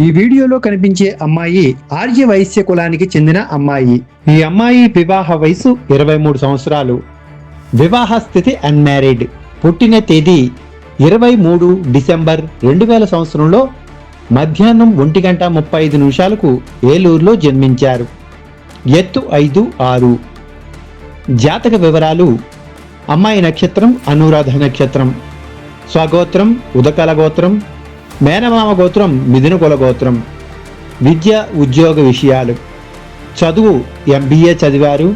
ఈ వీడియోలో కనిపించే అమ్మాయి ఆర్య వైశ్య కులానికి చెందిన అమ్మాయి. ఈ అమ్మాయి వివాహ వయసు ఇరవై మూడు సంవత్సరాలు. వివాహ స్థితి అన్మ్యారీడ్ పుట్టిన తేదీ ఇరవై మూడు డిసెంబర్ రెండు వేల సంవత్సరంలో మధ్యాహ్నం ఒంటి గంట ముప్పై ఐదు నిమిషాలకు ఏలూరులో జన్మించారు. ఎత్తు ఐదు ఆరు. జాతక వివరాలు అమ్మాయి నక్షత్రం అనురాధ నక్షత్రం. స్వగోత్రం ఉదకల గోత్రం మేనమామ గోత్రం మిథున కుల గోత్రం విద్య ఉద్యోగ విషయాలు. చదువు ఎంబీఏ చదివారు.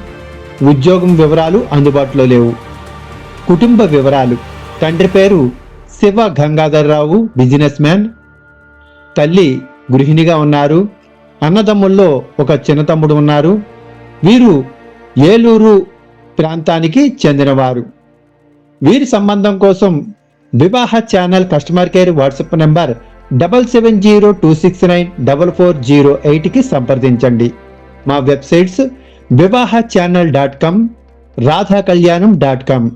ఉద్యోగం వివరాలు అందుబాటులో లేవు. కుటుంబ వివరాలు. తండ్రి పేరు శివ గంగాధర్రావు బిజినెస్ మ్యాన్. తల్లి గృహిణిగా ఉన్నారు. అన్నదమ్ముల్లో ఒక చిన్న తమ్ముడు ఉన్నారు. వీరు ఏలూరు ప్రాంతానికి చెందినవారు. వీరి సంబంధం కోసం వివాహ channel customer care WhatsApp number double seven zero two six nine double four zero ఎయిట్కి సంప్రదించండి. మా వెబ్సైట్స్ వివాహ ఛానల్ డాట్ కామ్ రాధా కళ్యాణం డాట్ కామ్.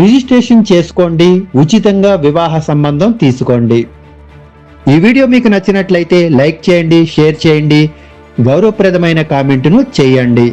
రిజిస్ట్రేషన్ చేసుకోండి ఉచితంగా వివాహ సంబంధం తీసుకోండి. ఈ వీడియో మీకు నచ్చినట్లయితే లైక్ చేయండి షేర్ చేయండి గౌరవప్రదమైన కామెంటును చేయండి.